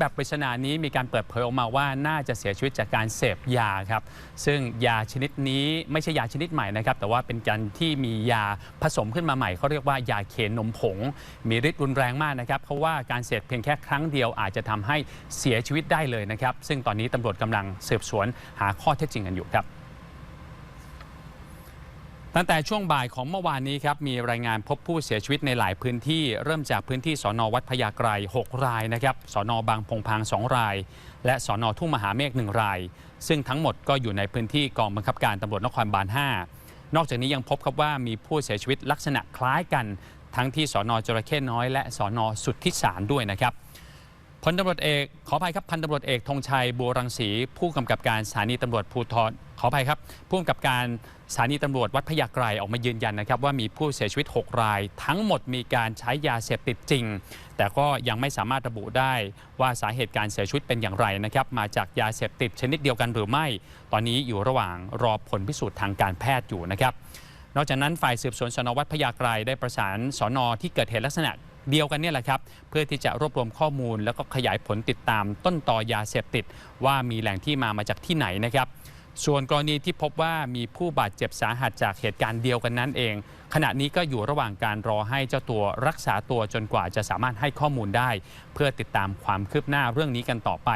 แบบปริศนานี้มีการเปิดเผยออกมาว่าน่าจะเสียชีวิตจากการเสพยาครับ ซึ่งยาชนิดนี้ไม่ใช่ยาชนิดใหม่นะครับ แต่ว่าเป็นการที่มียาผสมขึ้นมาใหม่เขาเรียกว่ายาเคนนมผง มีฤทธิ์รุนแรงมากนะครับเพราะว่าการเสพเพียงแค่ครั้งเดียวอาจจะทำให้เสียชีวิตได้เลยนะครับ ซึ่งตอนนี้ตำรวจกำลังสืบสวนหาข้อเท็จจริงกันอยู่ครับ ตั้งแต่ช่วงบ่ายของเมื่อวานนี้ครับมีรายงานพบผู้เสียชีวิตในหลายพื้นที่ เริ่มจากพื้นที่สอนอวัดพญาไกร6รายนะครับสอนอบางพงพาง 2 ราย และสอนอทุ่งมหาเมฆ1ราย ซึ่งทั้งหมดก็อยู่ในพื้นที่กองบังคับการตำรวจนครบาล 5 นอกจากนี้ยังพบครับว่ามีผู้เสียชีวิตลักษณะคล้ายกัน ทั้งที่สอนอจระเข้น้อยและสอนอสุทธิสารด้วยนะครับพลตำรวจเอกขออภัยครับพันตำรวจเอกธงชัยบัวรังสีผู้กำกับการสถานีตำรวจภูธรขออภัยครับผู้กำกับการ สถานีตำรวจวัดพญาไกรออกมายืนยันนะครับว่ามีผู้เสียชีวิต 6 ราย ทั้งหมดมีการใช้ยาเสพติดจริง แต่ก็ยังไม่สามารถระบุได้ว่าสาเหตุการเสียชีวิตเป็นอย่างไรนะครับมาจากยาเสพติดชนิดเดียวกันหรือไม่ ตอนนี้อยู่ระหว่างรอผลพิสูจน์ทางการแพทย์อยู่นะครับนอกจากนั้นฝ่ายสืบสวนสนวัดพญาไกรได้ประสานสนที่เกิดเหตุลักษณะเดียวกันเนี่ยแหละครับเพื่อที่จะรวบรวมข้อมูล แล้วก็ขยายผลติดตามต้นต่อยาเสพติด ว่ามีแหล่งที่มามาจากที่ไหนนะครับ ส่วนกรณีที่พบว่ามีผู้บาดเจ็บสาหัสจากเหตุการณ์เดียวกันนั้นเอง ขณะนี้ก็อยู่ระหว่างการรอให้เจ้าตัวรักษาตัวจนกว่าจะสามารถให้ข้อมูลได้ เพื่อติดตามความคืบหน้าเรื่องนี้กันต่อไป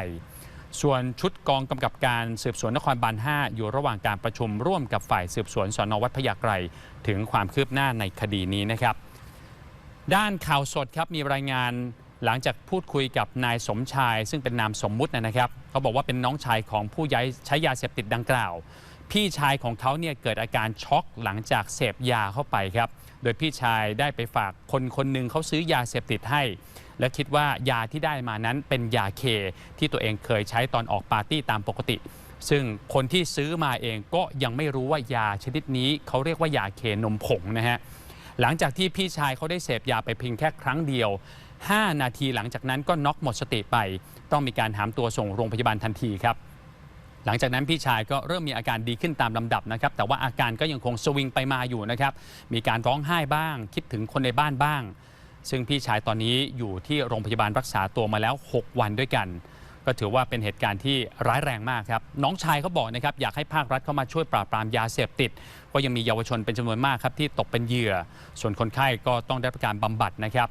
ส่วนชุดกองกำกับการสืบสวนนครบาล 5 อยู่ระหว่างการประชุมร่วมกับฝ่ายสืบสวนสนวัดพญาไกรถึงความคืบหน้าในคดีนี้นะครับ ด้านข่าวสดครับมีรายงาน หลังจากพูดคุยกับนายสมชาย ซึ่งเป็นนามสมมุตินะครับ เขาบอกว่าเป็นน้องชายของผู้ย้ายใช้ยาเสพติดดังกล่าว พี่ชายของเขาเนี่ยเกิดอาการช็อกหลังจากเสพยาเข้าไปครับ โดยพี่ชายได้ไปฝากคนคนหนึ่งเขาซื้อยาเสพติดให้ และคิดว่ายาที่ได้มานั้นเป็นยาเค ที่ตัวเองเคยใช้ตอนออกปาร์ตี้ตามปกติ ซึ่งคนที่ซื้อมาเองก็ยังไม่รู้ว่ายาชนิดนี้เขาเรียกว่ายาเคนมผงนะฮะหลังจากที่พี่ชายเขาได้เสพยาไปเพียงแค่ครั้งเดียว 5 นาทีหลังจากนั้นก็น็อกหมดสติไป ต้องมีการหามตัวส่งโรงพยาบาลทันทีครับ หลังจากนั้นพี่ชายก็เริ่มมีอาการดีขึ้นตามลำดับนะครับ แต่ว่าอาการก็ยังคงสวิงไปมาอยู่นะครับ มีการร้องไห้บ้าง คิดถึงคนในบ้านบ้าง ซึ่งพี่ชายตอนนี้อยู่ที่โรงพยาบาลรักษาตัวมาแล้ว 6 วันด้วยกันก็ถือว่าเป็นเหตุการณ์ที่ร้ายแรงมากครับ น้องชายเขาบอกนะครับอยากให้ภาครัฐเข้ามาช่วยปราบปรามยาเสพติด ก็ยังมีเยาวชนเป็นจำนวนมากครับที่ตกเป็นเหยื่อ ส่วนคนไข้ก็ต้องได้รับการบำบัดนะครับ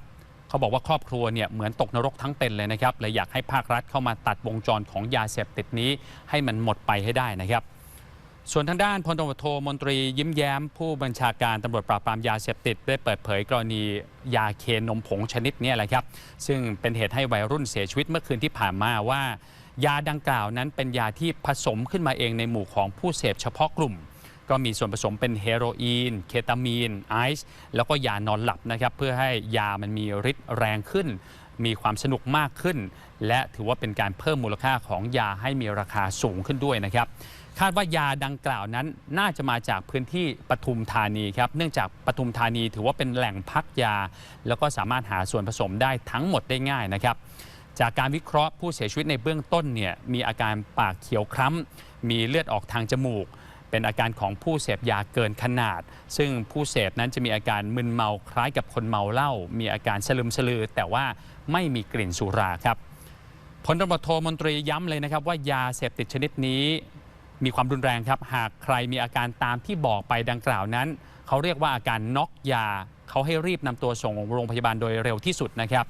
เขาบอกว่าครอบครัวเนี่ยเหมือนตกนรกทั้งเป็นเลยนะครับเลยอยากให้ภาครัฐเข้ามาตัดวงจรของยาเสพติดนี้ ให้มันหมดไปให้ได้นะครับส่วนทางด้านพลตำรวจโทมนตรียิ้มแย้ม ผู้บัญชาการตำรวจปราบปรามยาเสพติดได้เปิดเผยกรณียาเคนนมผงชนิดนี้แหละครับซึ่งเป็นเหตุให้วัยรุ่นเสียชีวิตเมื่อคืนที่ผ่านมาว่า ยาดังกล่าวนั้นเป็นยาที่ผสมขึ้นมาเองในหมู่ของผู้เสพเฉพาะกลุ่ม ก็มีส่วนผสมเป็นเฮโรอีน เคตามีน ไอซ์แล้วก็ยานอนหลับนะครับเพื่อให้ยามันมีฤทธิ์แรงขึ้น มีความสนุกมากขึ้น และถือว่าเป็นการเพิ่มมูลค่าของยาให้มีราคาสูงขึ้นด้วยนะครับคาดว่ายาดังกล่าวนั้นน่าจะมาจากพื้นที่ปทุมธานีครับ เนื่องจากปทุมธานีถือว่าเป็นแหล่งพักยา แล้วก็สามารถหาส่วนผสมได้ทั้งหมดได้ง่ายนะครับ จากการวิเคราะห์ผู้เสียชีวิตในเบื้องต้นเนี่ยมีอาการปากเขียวคล้ำ มีเลือดออกทางจมูก เป็นอาการของผู้เสพยาเกินขนาด ซึ่งผู้เสพนั้นจะมีอาการมึนเมาคล้ายกับคนเมาเหล้ามีอาการสลึมสลือ แต่ว่าไม่มีกลิ่นสุราครับพลตำรวจโทมนตรีย้ำเลยนะครับ ว่ายาเสพติดชนิดนี้มีความรุนแรงครับ หากใครมีอาการตามที่บอกไปดังกล่าวนั้น เขาเรียกว่าอาการน็อกยา เขาให้รีบนำตัวส่งโรงพยาบาลโดยเร็วที่สุดนะครับ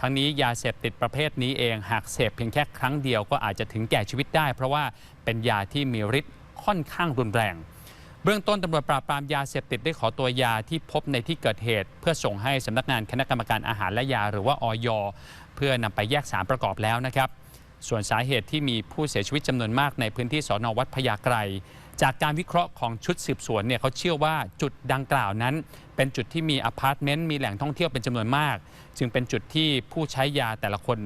ทั้งนี้ยาเสพติดประเภทนี้เอง หากเสพเพียงแค่ครั้งเดียวก็อาจจะถึงแก่ชีวิตได้ เพราะว่าเป็นยาที่มีฤทธิ์ ค่อนข้างรุนแรง เบื้องต้นตำรวจปราบปรามยาเสพติดได้ขอตัวยาที่พบในที่เกิดเหตุ เพื่อส่งให้สำนักงานคณะกรรมการอาหารและยาหรือว่าออยเพื่อนำไปแยกสารประกอบแล้วนะครับ ส่วนสาเหตุที่มีผู้เสียชีวิตจำนวนมากในพื้นที่สอนอวัดพญาไกรจากการวิเคราะห์ของชุดสืบสวนเนี่ยเขาเชื่อว่าจุดดังกล่าวนั้น เป็นจุดที่มีอพาร์ตเมนต์มีแหล่งท่องเที่ยวเป็นจำนวนมาก จึงเป็นจุดที่ผู้ใช้ยาแต่ละคน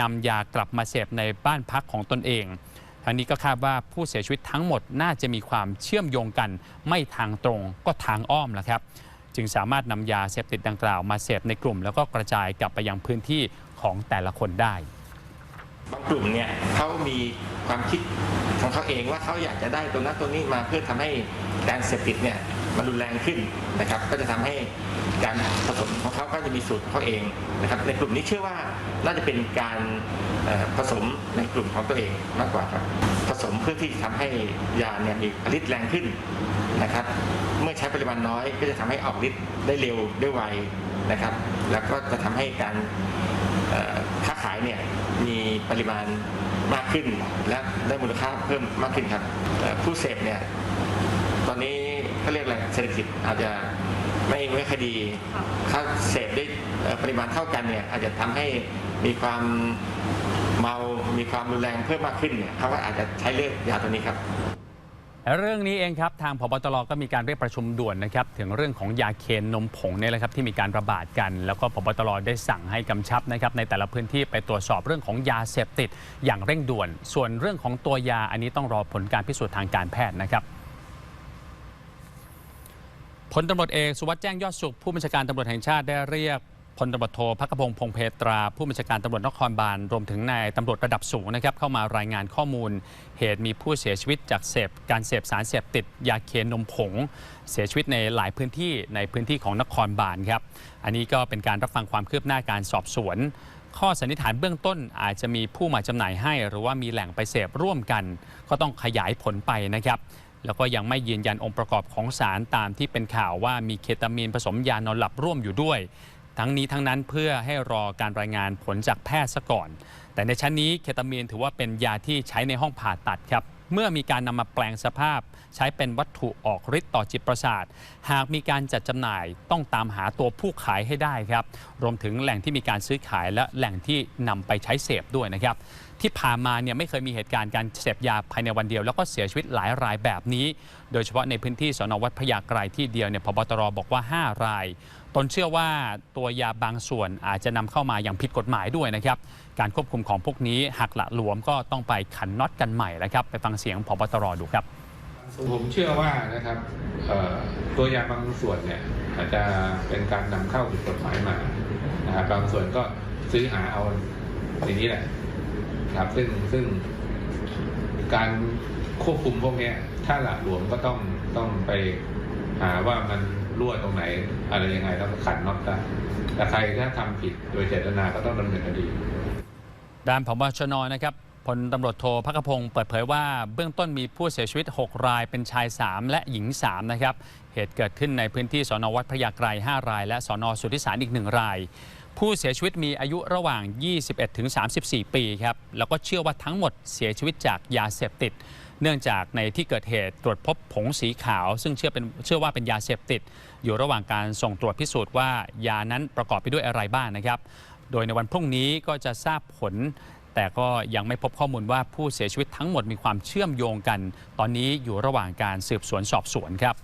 นำยากลับมาเสพในบ้านพักของตนเอง ทางนี้ก็คาดว่าผู้เสียชีวิตทั้งหมดน่าจะมีความเชื่อมโยงกัน ไม่ทางตรงก็ทางอ้อมแหละครับจึงสามารถนำยาเสพติดดังกล่าวมาเสพในกลุ่ม แล้วก็กระจายกลับไปยังพื้นที่ของแต่ละคนได้ บางกลุ่มเนี่ยเขามีความคิดของเขาเองว่าเขาอยากจะได้ตรงนั้นตรงนี้มาเพื่อทำให้การเสพติดเนี่ยมันรุนแรงขึ้นนะครับ ก็จะทำให้การผสมของเขาก็จะมีสูตรของเขาเองนะครับ ในกลุ่มนี้เชื่อว่าน่าจะเป็นการ ผสมในกลุ่มของตัวเองมากกว่าครับ ผสมเพื่อที่จะทำให้ยาเนี่ยมีฤทธิ์แรงขึ้นนะครับ เมื่อใช้ปริมาณน้อยก็จะทำให้ออกฤทธิ์ได้เร็วได้ไวนะครับ แล้วก็จะทำให้การเอ่อค้าขายเนี่ยมีปริมาณมากขึ้น และได้มูลค่าเพิ่มมากขึ้นครับเอ่อผู้เสพเนี่ยตอนนี้เขาเรียกอะไรเศรษฐกิจอาจจะไม่ไม่คอยดีถ้าเสพได้เอ่อปริมาณเท่ากันเนี่ยอาจจะทำให้มีความ เมามีความรุนแรงเพิ่มมากขึ้นเนี่ยเขาก็อาจจะใช้เลือกยาตัวนี้ครับเรื่องนี้เองครับทางพบตรก็มีการเรียกประชุมด่วนนะครับถึงเรื่องของยาเคนนมผงเนี่ยแหละครับที่มีการระบาดกัน แล้วก็พบตรได้สั่งให้กำชับนะครับในแต่ละพื้นที่ไปตรวจสอบเรื่องของยาเสพติดอย่างเร่งด่วน ส่วนเรื่องของตัวยาอันนี้ต้องรอผลการพิสูจน์ทางการแพทย์นะครับพลตำรวจเอกสุวัสด์แจ้งยอดสุขผู้บัญชาการตำรวจแห่งชาติได้เรียก พลตำรวจโทพักพงศ์พงเพตรา ผู้บัญชาการตำรวจนครบาลรวมถึงนายตำรวจระดับสูงนะครับเข้ามารายงานข้อมูล เหตุมีผู้เสียชีวิตจากเสพการเสพสารเสพติดยาเคนนมผง เสียชีวิตในหลายพื้นที่ในพื้นที่ของนครบาลครับอันนี้ก็เป็นการรับฟังความคืบหน้าการสอบสวน ข้อสันนิษฐานเบื้องต้นอาจจะมีผู้มาจำหน่ายให้ หรือว่ามีแหล่งไปเสพร่วมกัน ก็ต้องขยายผลไปนะครับแล้วก็ยังไม่ยืนยันองค์ประกอบของสารตามที่เป็นข่าวว่ามีเคตามีนผสมยานอนหลับร่วมอยู่ด้วย ทั้งนี้ทั้งนั้นเพื่อให้รอการรายงานผลจากแพทย์ซะก่อน แต่ในชั้นนี้เคตามีนถือว่าเป็นยาที่ใช้ในห้องผ่าตัดครับเมื่อมีการนำมาแปลงสภาพ ใช้เป็นวัตถุออกฤทธิ์ต่อจิตประสาท หากมีการจัดจำหน่ายต้องตามหาตัวผู้ขายให้ได้ครับ รวมถึงแหล่งที่มีการซื้อขายและแหล่งที่นำไปใช้เสพด้วยนะครับ ที่ผ่านมาเนี่ยไม่เคยมีเหตุการณ์การเสพยาภายในวันเดียว แล้วก็เสียชีวิตหลายรายแบบนี้ โดยเฉพาะในพื้นที่สนวัดพญากรายที่เดียวเนี่ยพบตรบอกว่า 5 ราย ตนเชื่อว่าตัวยาบางส่วนอาจจะนำเข้ามาอย่างผิดกฎหมายด้วยนะครับ การควบคุมของพวกนี้หักละหลวมก็ต้องไปขันน็อตกันใหม่นะครับ ไปฟังเสียงพบตรดูครับ ผมเชื่อว่านะครับตัวยาบางส่วนเนี่ยอาจจะเป็นการนำเข้าผิดกฎหมายมานะครับบางส่วนก็ซื้อหาเอาอย่างนี้แหละครับซึ่งซึ่งการควบคุมพวกนี้ถ้าหละหลวมก็ต้องต้องไปหาว่ามัน รั่วตรงไหน อะไรยังไงแล้วก็ขันน็อตได้แต่ใครถ้าทำผิดโดยเจตนาก็ต้องดำเนินคดี ด้านผบชนนะครับพลตำรวจโทพักพงศ์เปิดเผยว่าเบื้องต้นมีผู้เสียชีวิต 6 รายเป็นชาย 3 และหญิง 3 นะครับ เหตุเกิดขึ้นในพื้นที่สอนวัดพระยาไกร5ราย และสอนอสุทธิสารอีก 1 ราย ผู้เสียชีวิตมีอายุระหว่าง 21ถึง34 ปีครับ แล้วก็เชื่อว่าทั้งหมดเสียชีวิตจากยาเสพติด เนื่องจากในที่เกิดเหตุตรวจพบผงสีขาว ซึ่งเชื่อเป็นเชื่อว่าเป็นยาเสพติด อยู่ระหว่างการส่งตรวจพิสูจน์ว่ายานั้นประกอบไปด้วยอะไรบ้างนะครับ โดยในวันพรุ่งนี้ก็จะทราบผล แต่ก็ยังไม่พบข้อมูลว่าผู้เสียชีวิตทั้งหมดมีความเชื่อมโยงกัน ตอนนี้อยู่ระหว่างการสืบสวนสอบสวนครับ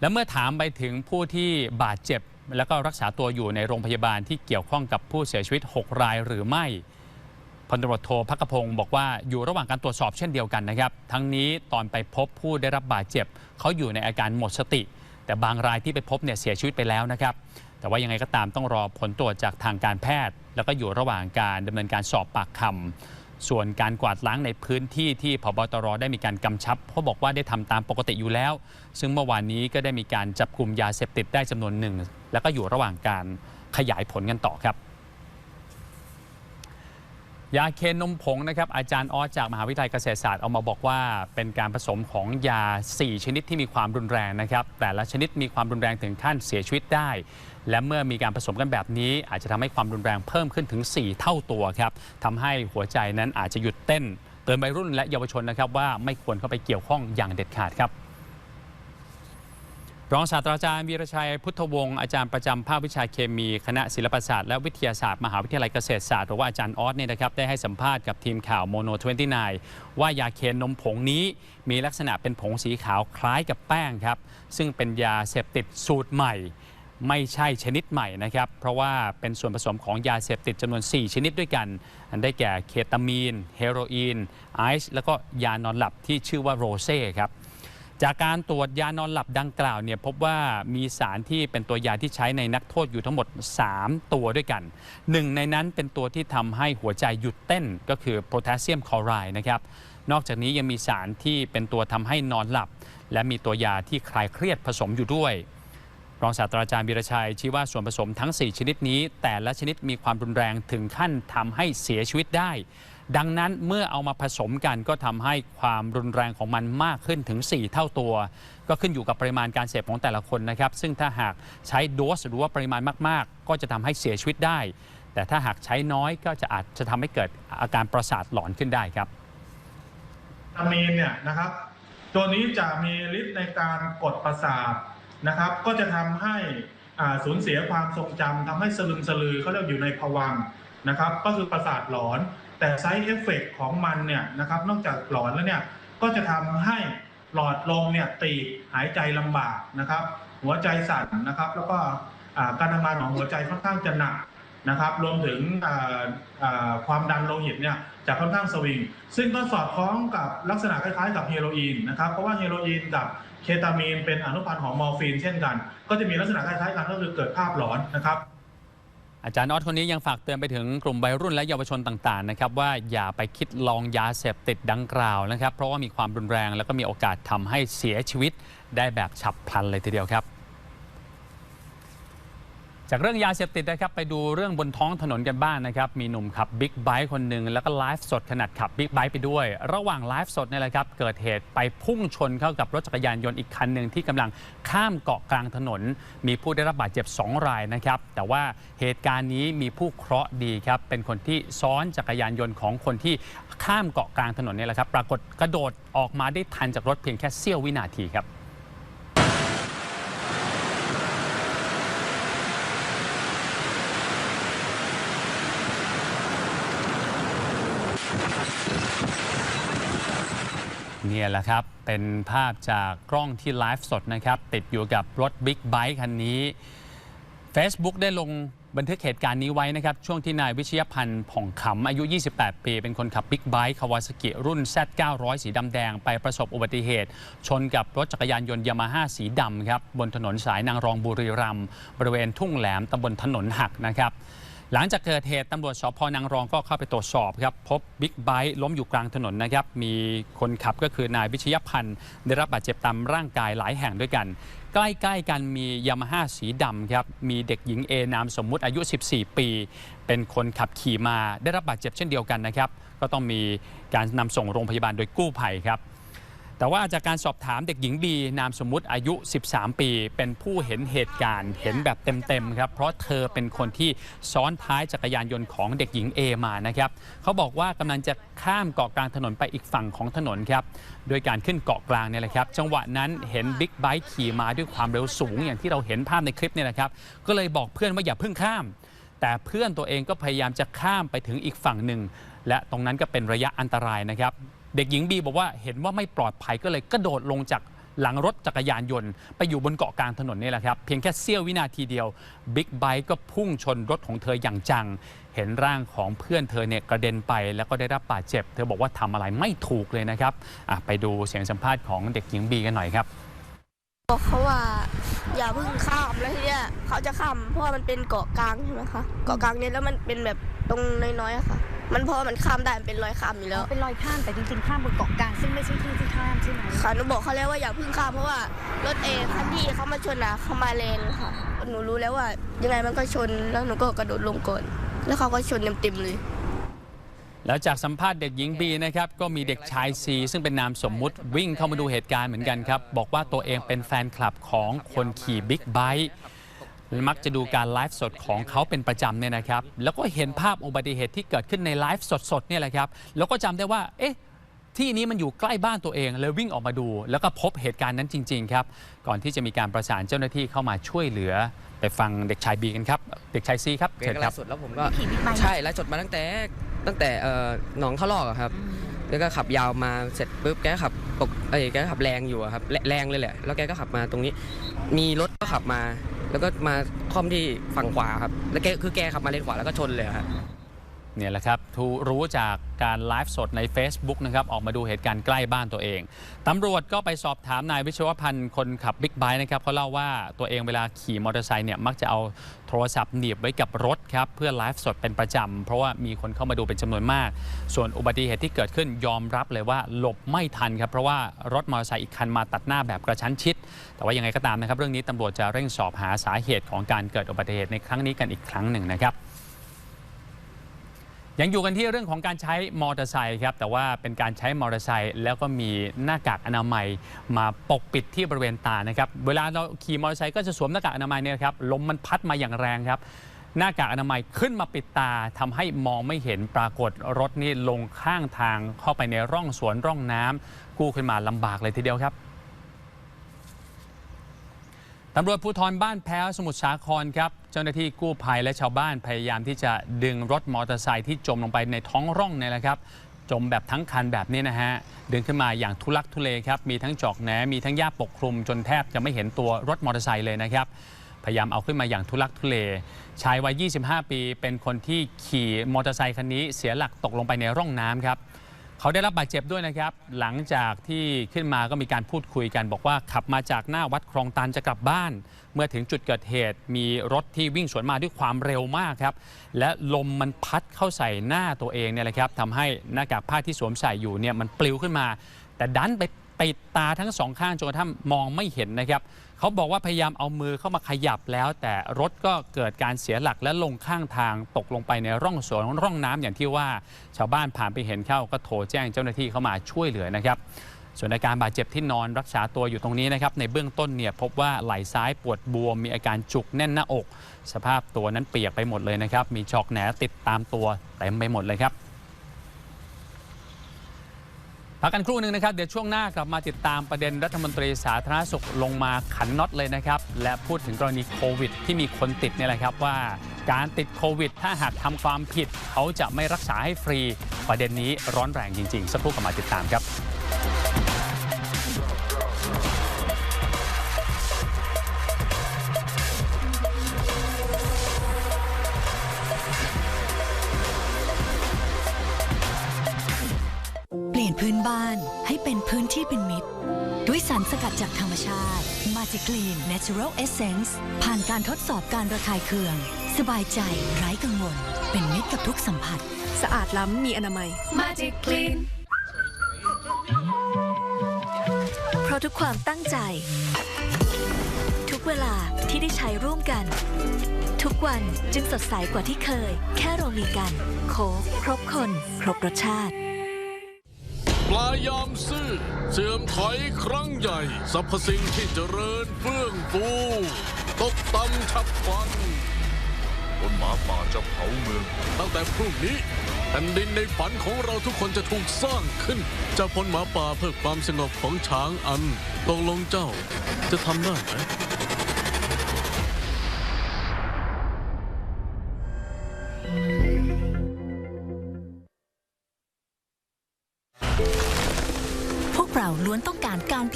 และเมื่อถามไปถึงผู้ที่บาดเจ็บ แล้วก็รักษาตัวอยู่ในโรงพยาบาลที่เกี่ยวข้องกับผู้เสียชีวิต 6 รายหรือไม่ พลตำรวจโทพักพงศ์บอกว่าอยู่ระหว่างการตรวจสอบเช่นเดียวกันนะครับ ทั้งนี้ตอนไปพบผู้ได้รับบาดเจ็บ เขาอยู่ในอาการหมดสติ แต่บางรายที่ไปพบเนี่ยเสียชีวิตไปแล้วนะครับ แต่ว่ายังไงก็ตามต้องรอผลตรวจจากทางการแพทย์ แล้วก็อยู่ระหว่างการดำเนินการสอบปากคำส่วนการกวาดล้างในพื้นที่ที่พบตรได้มีการกำชับเขาบอกว่าได้ทำตามปกติอยู่แล้ว ซึ่งเมื่อวานนี้ก็ได้มีการจับกลุ่มยาเสพติดได้จำนวนหนึ่งแล้วก็อยู่ระหว่างการขยายผลกันต่อครับ ยาเคนนมผงนะครับอาจารย์ออสจากมหาวิทยาลัยเกษตรศาสตร์เอามาบอกว่าเป็นการผสมของยา 4 ชนิดที่มีความรุนแรงนะครับ แต่ละชนิดมีความรุนแรงถึงขั้นเสียชีวิตได้ และเมื่อมีการผสมกันแบบนี้ อาจจะทำให้ความรุนแรงเพิ่มขึ้นถึง 4 เท่าตัวครับทำให้หัวใจนั้นอาจจะหยุดเต้น เตือนวัยรุ่นและเยาวชนนะครับว่าไม่ควรเข้าไปเกี่ยวข้องอย่างเด็ดขาดครับ รองศาสตราจารย์วีรชัยพุทธวงศ์อาจารย์ประจำภาควิชาเคมี คณะศิลปศาสตร์และวิทยาศาสตร์มหาวิทยาลัยเกษตรศาสตร์หรือว่าอาจารย์ออสเนี่ยนะครับได้ให้สัมภาษณ์กับทีมข่าวโมโน 29 ว่ายาเคนนมผงนี้มีลักษณะเป็นผงสีขาวคล้ายกับแป้งครับซึ่งเป็นยาเสพติดสูตรใหม่ ไม่ใช่ชนิดใหม่นะครับเพราะว่าเป็นส่วนผสมของยาเสพติดจำนวน 4 ชนิดด้วยกัน อันได้แก่เคตามีน เฮโรอีนไอซ์แล้วก็ยานอนหลับที่ชื่อว่าโรเซ่ครับ จากการตรวจยานอนหลับดังกล่าวเนี่ยพบว่ามีสารที่เป็นตัวยาที่ใช้ในนักโทษอยู่ทั้งหมด 3 ตัวด้วยกัน หนึ่งในนั้นเป็นตัวที่ทำให้หัวใจหยุดเต้นก็คือโพแทสเซียมคลอไรด์นะครับนอกจากนี้ยังมีสารที่เป็นตัวทำให้นอนหลับ และมีตัวยาที่คลายเครียดผสมอยู่ด้วย รองศาสตราจารย์วีรชัยชี้ว่าส่วนผสมทั้ง 4 ชนิดนี้ แต่ละชนิดมีความรุนแรงถึงขั้นทำให้เสียชีวิตได้ ดังนั้นเมื่อเอามาผสมกันก็ทำให้ความรุนแรงของมันมากขึ้นถึง 4 เท่าตัว ก็ขึ้นอยู่กับปริมาณการเสพของแต่ละคนนะครับ ซึ่งถ้าหากใช้โดสหรือว่าปริมาณมาก ๆ ก็จะทำให้เสียชีวิตได้ แต่ถ้าหากใช้น้อยก็จะอาจจะทำให้เกิดอาการประสาทหลอนขึ้นได้ครับอะมีนเนี่ยนะครับตัวนี้จะมีฤทธิ์ในการกดประสาทนะครับ ก็จะทำให้สูญเสียความทรงจำทำให้สลึมสลือเขาเรียกอยู่ในภวังนะครับ ก็คือประสาทหลอน แต่ไซ d ์เอฟเฟกของมันเนี่ยนะครับนอกจากหลอนแล้วเนี่ยก็จะทำให้หลอดลมเนี่ยตีบหายใจลำบากนะครับ หัวใจสั่นนะครับ แล้วก็การทำงานของหัวใจค่อนข้างจะหนักนะครับ รวมถึงความดันโลหิตเนี่ยจะค่อนข้างสวิง ซึ่งก็สอดคล้องกับลักษณะคล้ายๆ กับเฮโรอีนนะครับ เพราะว่าเฮโรอีนกับเคตามีนเป็นอนุพันธ์ของมอร์ฟีนเช่นกัน ก็จะมีลักษณะคล้ายๆกันก็คือเกิดภาพหลอนนะครับ อาจารย์ออสคนนี้ยังฝากเตือนไปถึงกลุ่มวัยรุ่นและเยาวชนต่างๆนะครับว่าอย่าไปคิดลองยาเสพติดดังกล่าวนะครับ เพราะว่ามีความรุนแรง แล้วก็มีโอกาสทำให้เสียชีวิตได้แบบฉับพลันเลยทีเดียวครับ จากเรื่องยาเสพติดนะครับไปดูเรื่องบนท้องถนนกันบ้างนะครับ มีหนุ่มขับบิ๊กไบค์คนหนึ่งแล้วก็ไลฟ์สดขนาดขับบิ๊กไบค์ไปด้วย ระหว่างไลฟ์สดนี่แหละครับ เกิดเหตุไปพุ่งชนเข้ากับรถจักรยานยนต์อีกคันหนึ่งที่กำลังข้ามเกาะกลางถนน มีผู้ได้รับบาดเจ็บ 2 รายนะครับ แต่ว่าเหตุการณ์นี้มีผู้เคราะห์ดีครับ เป็นคนที่ซ้อนจักรยานยนต์ของคนที่ข้ามเกาะกลางถนนนี่แหละครับ ปรากฏกระโดดออกมาได้ทันจากรถเพียงแค่เสี้ยววินาทีครับ นี่แหละครับ เป็นภาพจากกล้องที่ไลฟ์สดนะครับ ติดอยู่กับรถบิ๊กไบค์คันนี้ Facebook ได้ลงบันทึกเหตุการณ์นี้ไว้นะครับ ช่วงที่นายวิชยพันธ์ผ่องขำอายุ 28 ปี เป็นคนขับบิ๊กไบค์คาวาสกิรุ่น Z900 สีดำแดง ไปประสบอุบัติเหตุ ชนกับรถจักรยานยนต์ยามาฮ่าสีดำครับ บนถนนสายนางรองบุรีรัมย์บริเวณทุ่งแหลมตำบลถนนหักนะครับ หลังจากเกิดเหตุตำรวจสพนางรองก็เข้าไปตรวจสอบครับพบบิ๊กไบค์ล้มอยู่กลางถนนนะครับมีคนขับก็คือนายวิชยพันธ์ได้รับบาดเจ็บตามร่างกายหลายแห่งด้วยกัน ใกล้ๆกันมียามาฮ่าสีดำครับมีเด็กหญิงเอนามสมมุติอายุ 14 ปี เป็นคนขับขี่มาได้รับบาดเจ็บเช่นเดียวกันนะครับก็ต้องมีการนำส่งโรงพยาบาลโดยกู้ภัยครับ แต่ว่าจากการสอบถามเด็กหญิงบีนามสมมุติอายุ 13 ปี เป็นผู้เห็นเหตุการณ์เห็นแบบเต็มๆครับ เพราะเธอเป็นคนที่ซ้อนท้ายจักรยานยนต์ของเด็กหญิงเอมานะครับเขาบอกว่ากำลังจะข้ามเกาะกลางถนนไปอีกฝั่งของถนนครับโดยการขึ้นเกาะกลางเนี่ยแหละครับ จังหวะนั้นเห็นบิ๊กไบค์ขี่มาด้วยความเร็วสูง อย่างที่เราเห็นภาพในคลิปเนี่ยนะครับก็เลยบอกเพื่อนว่าอย่าเพิ่งข้าม แต่เพื่อนตัวเองก็พยายามจะข้ามไปถึงอีกฝั่งหนึ่งและตรงนั้นก็เป็นระยะอันตรายนะครับ เด็กหญิงบีบอกว่าเห็นว่าไม่ปลอดภัยก็เลยกระโดดลงจากหลังรถจักรยานยนต์ ไปอยู่บนเกาะกลางถนนนี่แหละครับ เพียงแค่เสี้ยววินาทีเดียวบิ๊กไบค์ก็พุ่งชนรถของเธออย่างจัง เห็นร่างของเพื่อนเธอเนี่ยกระเด็นไปแล้วก็ได้รับบาดเจ็บ เธอบอกว่าทำอะไรไม่ถูกเลยนะครับไปดูเสียงสัมภาษณ์ของเด็กหญิงบีกันหน่อยครับบอกเขาว่าอย่าเพิ่งข้ามแล้วทีเนี้ยเขาจะข้ามเพราะว่ามันเป็นเกาะกลางใช่ไหมคะเกาะกลางเนี่ยแล้วมันเป็นแบบตรงน้อยๆอะค่ะ มันพอมันข้ามได้มันเป็นรอยข้ามอยู่แล้วเป็นรอยข้ามแต่จริงๆข้ามบนเกาะกลางซึ่งไม่ใช่ที่ที่ข้ามใช่ไหมค่ะหนูบอกเขาแล้วว่าอย่าเพิ่งข้ามเพราะว่ารถเอคันที่เขามาชนอะเขามาแรงค่ะ หนูรู้แล้วว่า ยังไงมันก็ชนแล้วหนูก็กระโดดลงก่อน แล้วเขาก็ชนเต็มๆเลยแล้วจากสัมภาษณ์เด็กหญิงบีนะครับก็มีเด็กชายซีซึ่งเป็นนามสมมุติวิ่งเข้ามาดูเหตุการณ์เหมือนกันครับ บอกว่าตัวเองเป็นแฟนคลับของคนขี่บิ๊กไบค์ มักจะดูการไลฟ์สดของเขาเป็นประจำเนี่ยนะครับ แล้วก็เห็นภาพอุบัติเหตุที่เกิดขึ้นในไลฟ์สดๆเนี่ยแหละครับ แล้วก็จำได้ว่า เอ๊ะ ที่นี้มันอยู่ใกล้บ้านตัวเองเลยวิ่งออกมาดู แล้วก็พบเหตุการณ์นั้นจริง ๆ ครับ ก่อนที่จะมีการประสานเจ้าหน้าที่เข้ามาช่วยเหลือ ไปฟังเด็กชายบีกันครับ เด็กชายซีครับแกเชิญก็คไลรับฟ์สดแล้วผมก็ขี่บิ๊กไบค์ใช่ไลฟ์สดมาตั้งแต่ตั้งแต่เอ่อหนองท่าลอกอะครับแล้วก็ขับยาวมาเสร็จปุ๊บแกก็ขับปกเอ้ยแกก็ขับแรงอยู่อะครับแรแรงเลยแหละ แล้วแกก็ขับมาตรงนี้ มีรถก็ขับมา แล้วก็มาคล่อมที่ฝั่งขวาครับแล้วแกคือแกขับมาเลนขวาแล้วก็ชนเลยครับ เนี่ยแหละครับทูรู้จากการไลฟ์สดใน Facebook นะครับออกมาดูเหตุการณ์ใกล้บ้านตัวเองตำรวจก็ไปสอบถามนายวิชวพันธ์คนขับบิ๊กไบค์นะครับเขาเล่าว่าตัวเองเวลาขี่มอเตอร์ไซค์เนี่ยมักจะเอาโทรศัพท์หนีบไว้กับรถครับเพื่อไลฟ์สดเป็นประจำ เพราะว่ามีคนเข้ามาดูเป็นจำนวนมาก ส่วนอุบัติเหตุที่เกิดขึ้นยอมรับเลยว่าหลบไม่ทันครับเพราะว่ารถมอเตอร์ไซค์อีกคันมาตัดหน้าแบบกระชั้นชิด แต่ว่ายังไงก็ตามนะครับเรื่องนี้ตำรวจจะเร่งสอบหาสาเหตุของการเกิดอุบัติเหตุในครั้งนี้กันอีกครั้งหนึ่งนะครับ ยังอยู่กันที่เรื่องของการใช้มอเตอร์ไซค์ครับ แต่ว่าเป็นการใช้มอเตอร์ไซค์แล้วก็มีหน้ากากอนามัยมาปกปิดที่บริเวณตานะครับ เวลาเราขี่มอเตอร์ไซค์ก็จะสวมหน้ากากอนามัยเนี่ยครับลมมันพัดมาอย่างแรงครับ หน้ากากอนามัยขึ้นมาปิดตาทำให้มองไม่เห็นปรากฏรถนี่ลงข้างทางเข้าไปในร่องสวนร่องน้ำกู้ขึ้นมาลำบากเลยทีเดียวครับ ตำรวจภูธรบ้านแพ้วสมุทรสาครครับเจ้าหน้าที่กู้ภัยและชาวบ้านพยายามที่จะดึงรถมอเตอร์ไซค์ที่จมลงไปในท้องร่องนี่แหละครับ จมแบบทั้งคันแบบนี้นะฮะดึงขึ้นมาอย่างทุลักทุเลครับมีทั้งจอกแหนมีทั้งหญ้าปกคลุม จนแทบจะไม่เห็นตัวรถมอเตอร์ไซค์เลยนะครับพยายามเอาขึ้นมาอย่างทุลักทุเลชายวัย 25 ปี เป็นคนที่ขี่มอเตอร์ไซคันนี้เสียหลักตกลงไปในร่องน้ำครับ เขาได้รับบาดเจ็บด้วยนะครับ หลังจากที่ขึ้นมาก็มีการพูดคุยกัน บอกว่าขับมาจากหน้าวัดคลองตันจะกลับบ้าน เมื่อถึงจุดเกิดเหตุ มีรถที่วิ่งสวนมาด้วยความเร็วมากครับ และลมมันพัดเข้าใส่หน้าตัวเองเนี่ยแหละครับทำให้หน้ากากผ้าที่สวมใส่อยู่เนี่ยมันปลิวขึ้นมา แต่ดันไปปิดตาทั้งสองข้างจนกระทั่งมองไม่เห็นนะครับ เขาบอกว่าพยายามเอามือเข้ามาขยับแล้ว แต่รถก็เกิดการเสียหลักและลงข้างทางตกลงไปในร่องสวนร่องน้ำอย่างที่ว่าชาวบ้านผ่านไปเห็นเข้าก็โทรแจ้งเจ้าหน้าที่เข้ามาช่วยเหลือนะครับ ส่วนอาการบาดเจ็บที่นอนรักษาตัวอยู่ตรงนี้นะครับในเบื้องต้นเนี่ยพบว่าไหล่ซ้ายปวดบวม มีอาการจุกแน่นหน้าอก สภาพตัวนั้นเปียกไปหมดเลยนะครับมีจอกแหนติดตามตัวเต็มไปหมดเลยครับ พักกันครู่หนึ่งนะครับ เดี๋ยวช่วงหน้ากลับมาติดตามประเด็นรัฐมนตรีสาธารณสุขลงมาขันน็อตเลยนะครับ และพูดถึงกรณีโควิด ที่มีคนติดเนี่ยแหละครับว่า การติดโควิด ถ้าหากทำความผิด เขาจะไม่รักษาให้ฟรี ประเด็นนี้ร้อนแรงจริง ๆ สักครู่กลับมาติดตามครับ พื้นที่เป็นมิตร ด้วยสารสกัดจากธรรมชาติ m a g i Clean Natural Essence ผ่านการทดสอบการระคายเคือง สบายใจไร้กังวล เป็นมิตรกับทุกสัมผัส สะอาดล้ำมีอนามัย Magic Clean เพราะทุกความตั้งใจ ทุกเวลาที่ได้ใช้ร่วมกัน ทุกวันจึงสดใสกว่าที่เคย แค่เรามีกัน โค้กครบคน ครบรสชาติปลายามซื่อ เสื่อมถอยครั้งใหญ่สรรพสิ่งที่เจริญเฟื่องฟู ตกต่ำฉับพลันคนหมาป่าจะเผาเมือง ตั้งแต่พรุ่งนี้แผ่นดินในฝันของเราทุกคนจะถูกสร้างขึ้นจากพลหมาป่าเพื่อความสงบของช้างอันตกลงเจ้าจะทำได้ไหม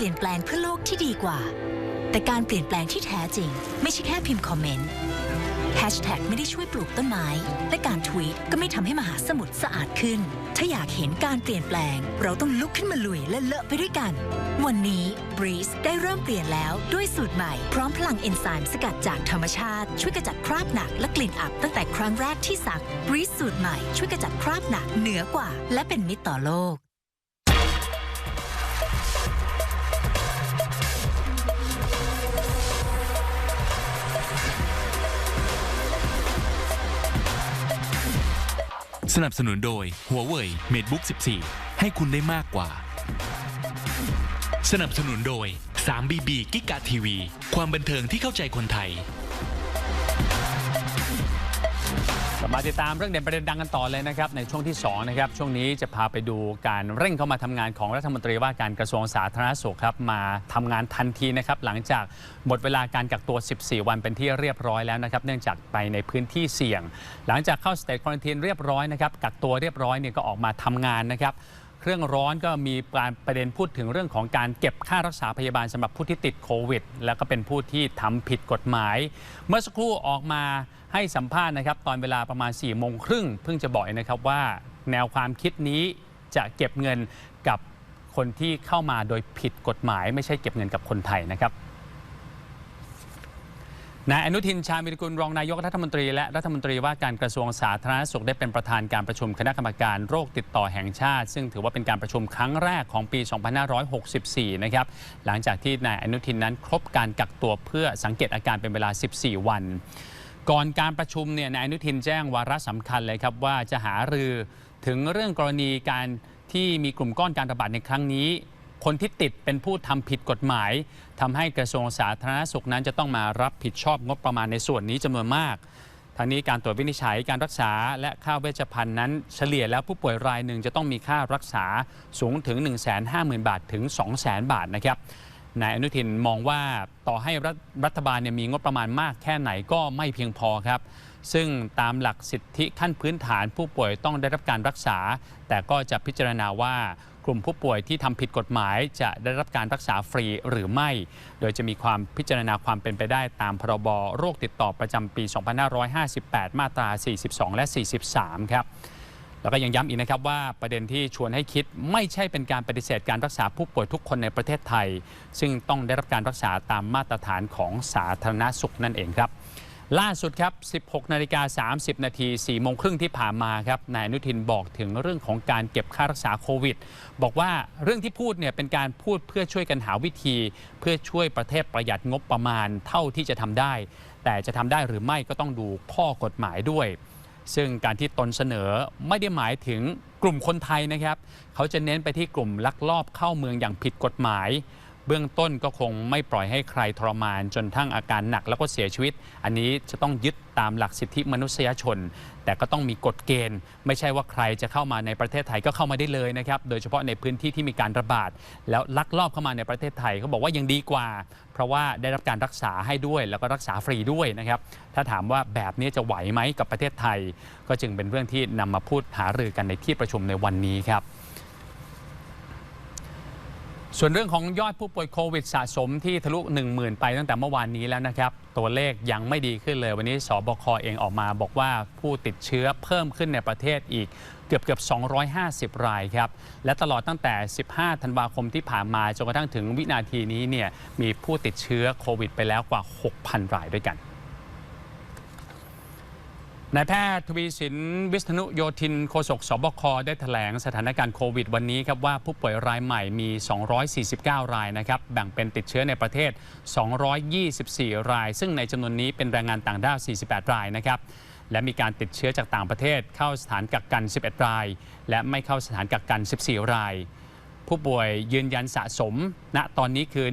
ลี่ยนแปลงเพื่อโลกที่ดีกว่า แต่การเปลี่ยนแปลงที่แท้จริง ไม่ใช่แค่พิมพ์คอมเมนต์แฮชแท็กไม่ได้ช่วยปลูกต้นไม้ และการทวีตก็ไม่ทำให้มหาสมุทรสะอาดขึ้น ถ้าอยากเห็นการเปลี่ยนแปลง เราต้องลุกขึ้นมาลุยและเลอะไปด้วยกัน วันนี้ Breeze ได้เริ่มเปลี่ยนแล้วด้วยสูตรใหม่ พร้อมพลังเอนไซม์สกัดจากธรรมชาติ ช่วยกระจัดคราบหนักและกลิ่นอับตั้งแต่ครั้งแรกที่ซัก Breeze สูตรใหม่ช่วยกระจัดคราบหนักเหนือกว่า และเป็นมิตรต่อโลก สนับสนุนโดย h u วเว่ MateBook 14 ให้คุณได้มากกว่า สนับสนุนโดย 3BB กิกะทีวี ความบันเทิงที่เข้าใจคนไทย กลับมาติดตามเรื่องเด่นประเด็นดังกันต่อเลยนะครับในช่วงที่2นะครับช่วงนี้จะพาไปดูการเร่งเข้ามาทำงานของรัฐมนตรีว่าการกระทรวงสาธารณสุขครับมาทำงานทันทีนะครับหลังจากหมดเวลาการกักตัว 14 วันเป็นที่เรียบร้อยแล้วนะครับเนื่องจากไปในพื้นที่เสี่ยง หลังจากเข้าสเตทควอนตินเรียบร้อยนะครับกักตัวเรียบร้อยเนี่ยก็ออกมาทำงานนะครับเครื่องร้อนก็มีการประเด็นพูดถึงเรื่องของการเก็บค่ารักษาพยาบาลสำหรับผู้ที่ติดโควิด แล้วก็เป็นผู้ที่ทำผิดกฎหมาย เมื่อสักครู่ออกมา ให้สัมภาษณ์นะครับตอนเวลาประมาณ4ี่โมงครึ่งเพิ่งจะบอกเองนะครับว่าแนวความคิดนี้จะเก็บเงินกับคนที่เข้ามาโดยผิดกฎหมาย ไม่ใช่เก็บเงินกับคนไทยนะครับนายอนุทินชาญวิรกุลรองนายกรัฐมนตรีและรัฐมนตรีว่าการกระทรวงสาธารณสุขได้เป็นประธานการประชุมคณะกรรมการโรคติดต่อแห่งชาติ ซึ่งถือว่าเป็นการประชุมครั้งแรกของปี 2564 นะครับหลังจากที่นายอนุทินนั้นครบการกักตัวเพื่อสังเกตอาการเป็นเวลา 14 วัน ก่อนการประชุมเนี่ยนายอนุทินแจ้งวาระสำคัญเลยครับว่าจะหารือถึงเรื่องกรณีการที่มีกลุ่มก้อนการระบาดในครั้งนี้ คนที่ติดเป็นผู้ทำผิดกฎหมายทำให้กระทรวงสาธารณสุขนั้นจะต้องมารับผิดชอบงบประมาณในส่วนนี้จำนวนมากทางนี้การตรวจวินิจฉัยการรักษาและค่าเวชภัณฑ์นั้น เฉลี่ยแล้วผู้ป่วยรายหนึ่งจะต้องมีค่ารักษาสูงถึง 150,000 บาทถึง 200,000 บาทนะครับ นายอนุทินมองว่าต่อให้รัฐรฐบาลเนี่ยมีงบประมาณมากแค่ไหนก็ไม่เพียงพอครับ ซึ่งตามหลักสิทธิขั้นพื้นฐานผู้ป่วยต้องได้รับการรักษา แต่ก็จะพิจารณาว่ากลุ่มผู้ป่วยที่ทำผิดกฎหมายจะได้รับการรักษาฟรีหรือไม่ โดยจะมีความพิจารณาความเป็นไปได้ตามพรบโรคติดต่อประจำปี 2558 มาตรา 42 และ 43 ครับ แล้วก็ยังย้ำอีกนะครับว่าประเด็นที่ชวนให้คิดไม่ใช่เป็นการปฏิเสธการรักษาผู้ป่วยทุกคนในประเทศไทย ซึ่งต้องได้รับการรักษาตามมาตรฐานของสาธารณสุขนั่นเองครับ ล่าสุดครับ 16 นาฬิกา 30 นาที 4 โมงครึ่งที่ผ่านมาครับ นายอนุทินบอกถึงเรื่องของการเก็บค่ารักษาโควิด บอกว่าเรื่องที่พูดเนี่ยเป็นการพูดเพื่อช่วยกันหาวิธี เพื่อช่วยประเทศประหยัดงบประมาณเท่าที่จะทำได้ แต่จะทำได้หรือไม่ก็ต้องดูข้อกฎหมายด้วย ซึ่งการที่ตนเสนอไม่ได้หมายถึงกลุ่มคนไทยนะครับ เขาจะเน้นไปที่กลุ่มลักลอบเข้าเมืองอย่างผิดกฎหมาย เบื้องต้นก็คงไม่ปล่อยให้ใครทรมาน จนทั้งอาการหนักแล้วก็เสียชีวิต อันนี้จะต้องยึดตามหลักสิทธิมนุษยชน แต่ก็ต้องมีกฎเกณฑ์ ไม่ใช่ว่าใครจะเข้ามาในประเทศไทยก็เข้ามาได้เลยนะครับ โดยเฉพาะในพื้นที่ที่มีการระบาด แล้วลักลอบเข้ามาในประเทศไทยเขาบอกว่ายังดีกว่า เพราะว่าได้รับการรักษาให้ด้วยแล้วก็รักษาฟรีด้วยนะครับ ถ้าถามว่าแบบนี้จะไหวไหมกับประเทศไทย ก็จึงเป็นเรื่องที่นำมาพูดหารือกันในที่ประชุมในวันนี้ครับ ส่วนเรื่องของยอดผู้ป่วยโควิดสะสมที่ทะลุ 10,000 ไปตั้งแต่เมื่อวานนี้แล้วนะครับ ตัวเลขยังไม่ดีขึ้นเลย วันนี้สบคเองออกมาบอกว่าผู้ติดเชื้อเพิ่มขึ้นในประเทศอีกเกือบเกือบ250 รายครับ และตลอดตั้งแต่ 15 ธันวาคมที่ผ่านมาจนกระทั่งถึงวินาทีนี้เนี่ยมีผู้ติดเชื้อโควิดไปแล้วกว่า 6,000 รายด้วยกัน นายแพทย์ทวีสินวิษณุโยธินโฆษกสบคได้แถลงสถานการณ์โควิดวันนี้ครับว่าผู้ป่วยรายใหม่มี 249 รายนะครับแบ่งเป็นติดเชื้อในประเทศ 224 ราย ซึ่งในจำนวนนี้เป็นแรงงานต่างด้าว 48 รายนะครับและมีการติดเชื้อจากต่างประเทศเข้าสถานกักกัน 11 ราย และไม่เข้าสถานกักกัน 14 ราย ผู้ป่วยยืนยันสะสม ณตอนนี้คือ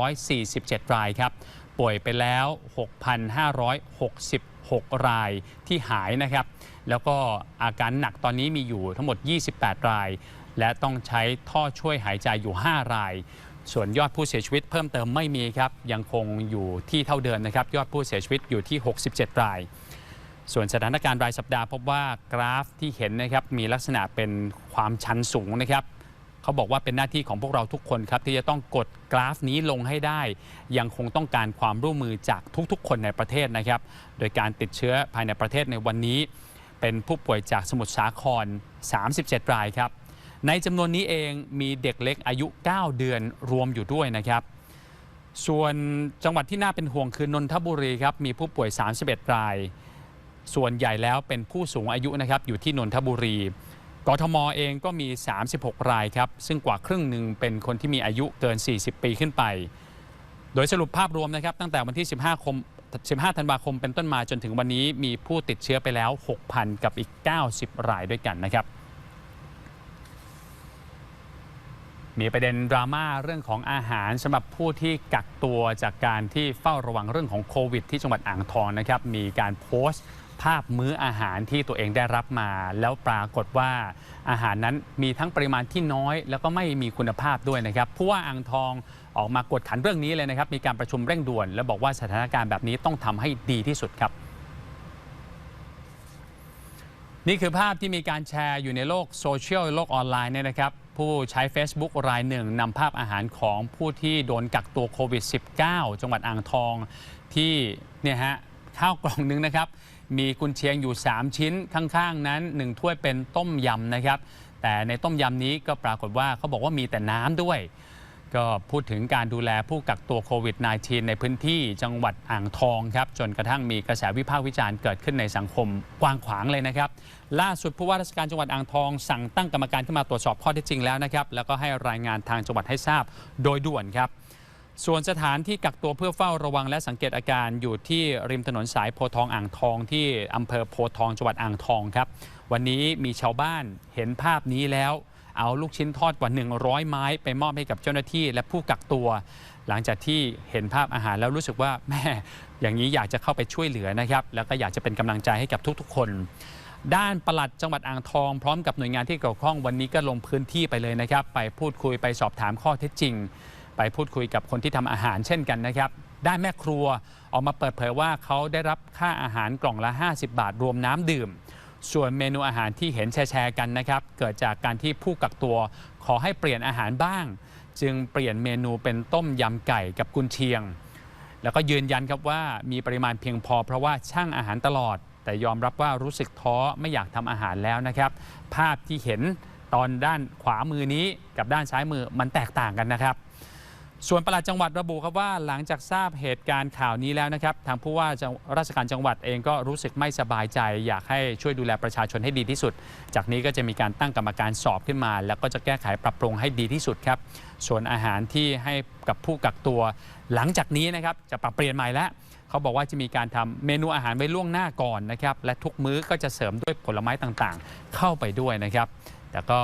1547 รายครับป่วยไปแล้ว 6,560 6 รายที่หายนะครับ แล้วก็อาการหนักตอนนี้มีอยู่ทั้งหมด 28 ราย และต้องใช้ท่อช่วยหายใจอยู่ 5 ราย ส่วนยอดผู้เสียชีวิตเพิ่มเติมไม่มีครับ ยังคงอยู่ที่เท่าเดิมนะครับ ยอดผู้เสียชีวิตอยู่ที่ 67 ราย ส่วนสถานการณ์รายสัปดาห์พบว่ากราฟที่เห็นนะครับมีลักษณะเป็นความชันสูงนะครับ เขาบอกว่าเป็นหน้าที่ของพวกเราทุกคนครับ ที่จะต้องกดกราฟนี้ลงให้ได้ ยังคงต้องการความร่วมมือจากทุกๆ คนในประเทศนะครับ โดยการติดเชื้อภายในประเทศในวันนี้ เป็นผู้ป่วยจากสมุทรสาคร 37 รายครับ ในจำนวนนี้เองมีเด็กเล็กอายุ 9 เดือนรวมอยู่ด้วยนะครับส่วนจังหวัดที่น่าเป็นห่วงคือนนทบุรีครับมีผู้ป่วย 31 ราย ส่วนใหญ่แล้วเป็นผู้สูงอายุนะครับอยู่ที่นนทบุรี กทมเองก็มี 36 รายครับ ซึ่งกว่าครึ่งหนึ่งเป็นคนที่มีอายุเกิน 40 ปีขึ้นไป โดยสรุปภาพรวมนะครับ ตั้งแต่วันที่ 15 คม 15 ธันวาคมเป็นต้นมาจนถึงวันนี้มีผู้ติดเชื้อไปแล้ว 6,000 กับอีก 90 รายด้วยกันนะครับ มีประเด็นดราม่าเรื่องของอาหารสำหรับผู้ที่กักตัวจากการที่เฝ้าระวังเรื่องของโควิด ที่จังหวัดอ่างทองนะครับ มีการโพสต์ ภาพมื้ออาหารที่ตัวเองได้รับมา แล้วปรากฏว่าอาหารนั้นมีทั้งปริมาณที่น้อย แล้วก็ไม่มีคุณภาพด้วยนะครับผู้ว่าอ่างทองออกมากดขันเรื่องนี้เลยนะครับ มีการประชุมเร่งด่วน แล้วบอกว่าสถานการณ์แบบนี้ต้องทำให้ดีที่สุดครับ นี่คือภาพที่มีการแชร์อยู่ในโลกโซเชียลโลกออนไลน์เนี่ยนะครับผู้ใช้ Facebook รายหนึ่งนำภาพอาหารของผู้ที่โดนกักตัวโควิด -19 จังหวัดอ่างทองที่เนี่ยฮะข้าวกล่องหนึงนะครับ มีกุนเชียงอยู่ 3 ชิ้นข้างๆนั้น 1 ถ้วยเป็นต้มยำนะครับ แต่ในต้มยำนี้ก็ปรากฏว่าเขาบอกว่ามีแต่น้ำด้วย ก็พูดถึงการดูแลผู้กักตัวโควิด -19 ในพื้นที่จังหวัดอ่างทองครับ จนกระทั่งมีกระแสวิพากษ์วิจารณ์เกิดขึ้นในสังคมกว้างขวางเลยนะครับ ล่าสุดผู้ว่าราชการจังหวัดอ่างทอง สั่งตั้งกรรมการขึ้นมาตรวจสอบข้อเท็จจริงแล้วนะครับแล้วก็ให้รายงานทางจังหวัดให้ทราบโดยด่วนครับ ส่วนสถานที่กักตัวเพื่อเฝ้าระวังและสังเกตอาการอยู่ที่ริมถนนสายโพทองอ่างทองที่อำเภอโพทองจังหวัดอ่างทองครับ วันนี้มีชาวบ้านเห็นภาพนี้แล้ว เอาลูกชิ้นทอดกว่า 100 ไม้ ไปมอบให้กับเจ้าหน้าที่และผู้กักตัว หลังจากที่เห็นภาพอาหารแล้วรู้สึกว่าแม่อย่างนี้อยากจะเข้าไปช่วยเหลือนะครับ แล้วก็อยากจะเป็นกำลังใจให้กับทุกๆ คนด้านปลัดจังหวัดอ่างทองพร้อมกับหน่วยงานที่เกี่ยวข้องวันนี้ก็ลงพื้นที่ไปเลยนะครับ ไปพูดคุยไปสอบถามข้อเท็จจริง ไปพูดคุยกับคนที่ทำอาหารเช่นกันนะครับ ด้านแม่ครัวออกมาเปิดเผยว่าเขาได้รับค่าอาหารกล่องละ 50 บาทรวมน้ำดื่ม ส่วนเมนูอาหารที่เห็นแชร์กันนะครับ เกิดจากการที่ผู้กักตัว ขอให้เปลี่ยนอาหารบ้าง จึงเปลี่ยนเมนูเป็นต้มยำไก่กับกุนเชียง แล้วก็ยืนยันครับว่ามีปริมาณเพียงพอเพราะว่าช่างอาหารตลอด แต่ยอมรับว่ารู้สึกท้อไม่อยากทำอาหารแล้วนะครับ ภาพที่เห็นตอนด้านขวามือนี้กับด้านซ้ายมือมันแตกต่างกันนะครับ ส่วนปลัดจังหวัดระบุครับว่าหลังจากทราบเหตุการณ์ข่าวนี้แล้วนะครับ ทางผู้ว่าราชการจังหวัดเองก็รู้สึกไม่สบายใจ อยากให้ช่วยดูแลประชาชนให้ดีที่สุด จากนี้ก็จะมีการตั้งกรรมการสอบขึ้นมา แล้วก็จะแก้ไขปรับปรุงให้ดีที่สุดครับ ส่วนอาหารที่ให้กับผู้กักตัว หลังจากนี้นะครับจะปรับเปลี่ยนใหม่แล้วเขาบอกว่าจะมีการทำเมนูอาหารไว้ล่วงหน้าก่อนนะครับและทุกมื้อก็จะเสริมด้วยผลไม้ต่างๆ เข้าไปด้วยนะครับ แต่ก็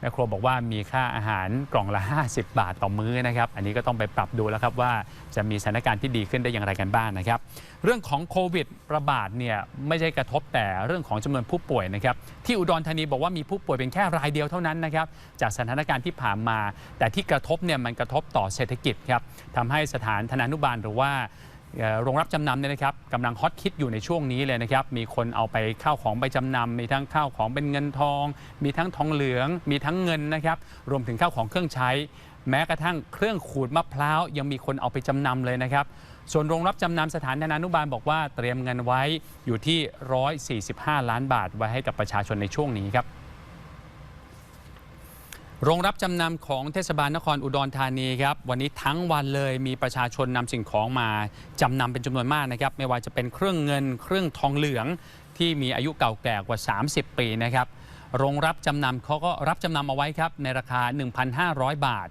แม่ครัวบอกว่ามีค่าอาหารกล่องละ 50 บาทต่อมื้อนะครับ อันนี้ก็ต้องไปปรับดูแล้วครับว่าจะมีสถานการณ์ที่ดีขึ้นได้อย่างไรกันบ้างนะครับ เรื่องของโควิดระบาดเนี่ยไม่ใช่กระทบแต่เรื่องของจำนวนผู้ป่วยนะครับ ที่อุดรธานีบอกว่ามีผู้ป่วยเป็นแค่รายเดียวเท่านั้นนะครับ จากสถานการณ์ที่ผ่านมา แต่ที่กระทบเนี่ยมันกระทบต่อเศรษฐกิจครับทำให้สถานธนานุบาลหรือว่า โรงรับจำนำเนี่ยนะครับกำลังฮอตคิดอยู่ในช่วงนี้เลยนะครับ มีคนเอาไปข้าวของไปจำนำมีทั้งข้าวของเป็นเงินทอง มีทั้งทองเหลือง มีทั้งเงินนะครับ รวมถึงข้าวของเครื่องใช้ แม้กระทั่งเครื่องขูดมะพร้าวยังมีคนเอาไปจำนำเลยนะครับ ส่วนโรงรับจำนำสถานธนานุบาลบอกว่าเตรียมเงินไว้อยู่ที่ 145 ล้านบาทไว้ให้กับประชาชนในช่วงนี้ครับ โรงรับจำนำของเทศบาลนครอุดรธานีครับวันนี้ทั้งวันเลยมีประชาชนนำสิ่งของมาจำนำเป็นจำนวนมากนะครับ ไม่ว่าจะเป็นเครื่องเงินเครื่องทองเหลืองที่มีอายุเก่าแก่กว่า 30 ปีนะครับ โรงรับจำนำเขาก็รับจำนำเอาไว้ครับในราคา 1,500 บาท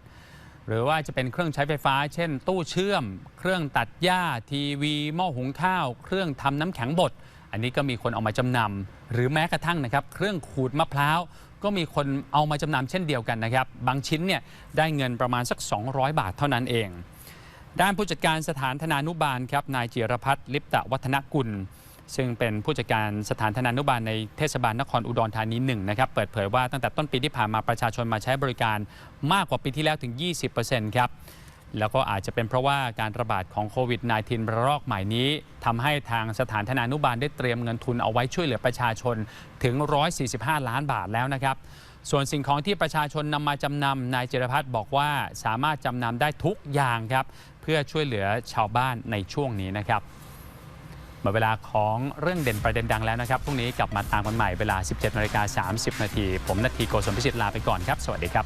หรือว่าจะเป็นเครื่องใช้ไฟฟ้า เช่น ตู้เชื่อม เครื่องตัดหญ้าทีวี หม้อหุงข้าว เครื่องทำน้ำแข็งบด อันนี้ก็มีคนเอามาจำนำหรือแม้กระทั่งนะครับ เครื่องขูดมะพร้าวก็มีคนเอามาจำนำเช่นเดียวกันนะครับ บางชิ้นเนี่ยได้เงินประมาณสัก 200 บาทเท่านั้นเอง ด้านผู้จัดการสถานธนานุบาลครับนายจิรพัฒน์ลิปตะวัฒนกุล ซึ่งเป็นผู้จัดการสถานธนานุบาลในเทศบาลนครอุดรธานีหนึ่งนะครับเปิดเผยว่าตั้งแต่ต้นปีที่ผ่านมาประชาชนมาใช้บริการมากกว่าปีที่แล้วถึง 20%ครับ แล้วก็อาจจะเป็นเพราะว่าการระบาดของโควิด -19 ระลอกใหม่นี้ทำให้ทางสถานธนานุบาลได้เตรียมเงินทุนเอาไว้ช่วยเหลือประชาชนถึง 145 ล้านบาทแล้วนะครับส่วนสิ่งของที่ประชาชนนำมาจำนำนายจิรพัฒน์บอกว่าสามารถจำนำได้ทุกอย่างครับ เพื่อช่วยเหลือชาวบ้านในช่วงนี้นะครับหมดเวลาของเรื่องเด่นประเด็นดังแล้วนะครับพรุ่งนี้กลับมาตามกันใหม่เวลา 17นาฬิกา30 นาที ผมนาทีโกศลพิสิทธิ์ลาไปก่อนครับ สวัสดีครับ